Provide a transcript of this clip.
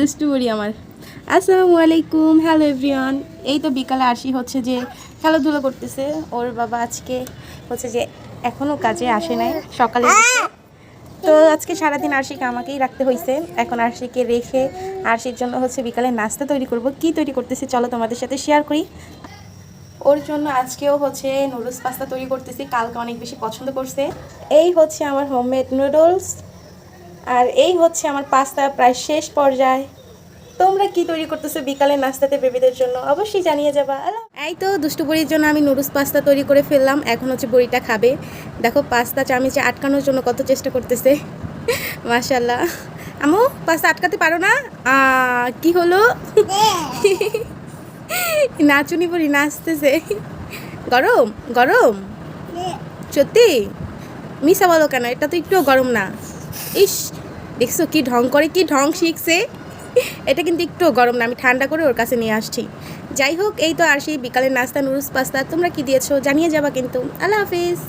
দুষ্টু বড়ি আমার। আসসালামু আলাইকুম হ্যালো এভরিওয়ান এই তো বিকালে আসি হচ্ছে যে খেলাধুলা করতেছে। ওর বাবা আজকে হচ্ছে যে এখনও কাজে আসে নাই সকালে তো আজকে সারাদিন আরশিকে আমাকেই রাখতে হয়েছে এখন আরশিকে রেখে আরশির জন্য হচ্ছে বিকালে নাস্তা তৈরি করব। কি তৈরি করতেছি চলো তোমাদের সাথে শেয়ার করি। ওর জন্য আজকেও হচ্ছে নুডলস পাস্তা তৈরি করতেছি। কালকে অনেক বেশি পছন্দ করছে। এই হচ্ছে আমার হোমমেড নুডলস আর এই হচ্ছে আমার পাস্তা প্রায় শেষ পর্যায়ে। তোমরা কি তৈরি করতেছো বিকালে নাস্তাতে বেবিদের জন্য? অবশ্যই জানিয়ে যাবা। এই তো দুষ্টু বড়ির জন্য আমি নুডলস পাস্তা তৈরি করে ফেললাম। এখন হচ্ছে বড়িটা খাবে। দেখো পাস্তা চামিচে আটকানোর জন্য কত চেষ্টা করতেছে। মাশাল্লাহ আমু পাস্তা আটকাতে পারো না? কি হলো? নাচুনি পরি নাচতেছে। গরম গরম। সত্যি? মিশা বলো কেন? এটা তো একটু গরম না। ইস দেখছ কি ঢং করে, কি ঢং শিখছে? এটা কিন্তু একটু গরম না, আমি ঠান্ডা করে ওর কাছে নিয়ে আসছি। যাই হোক, এই তো আর সেই বিকালের নাস্তা নুরুস পাস্তা, তোমরা কি দিয়েছ? জানিয়ে যাবা কিন্তু। আল্লাহ হাফিজ।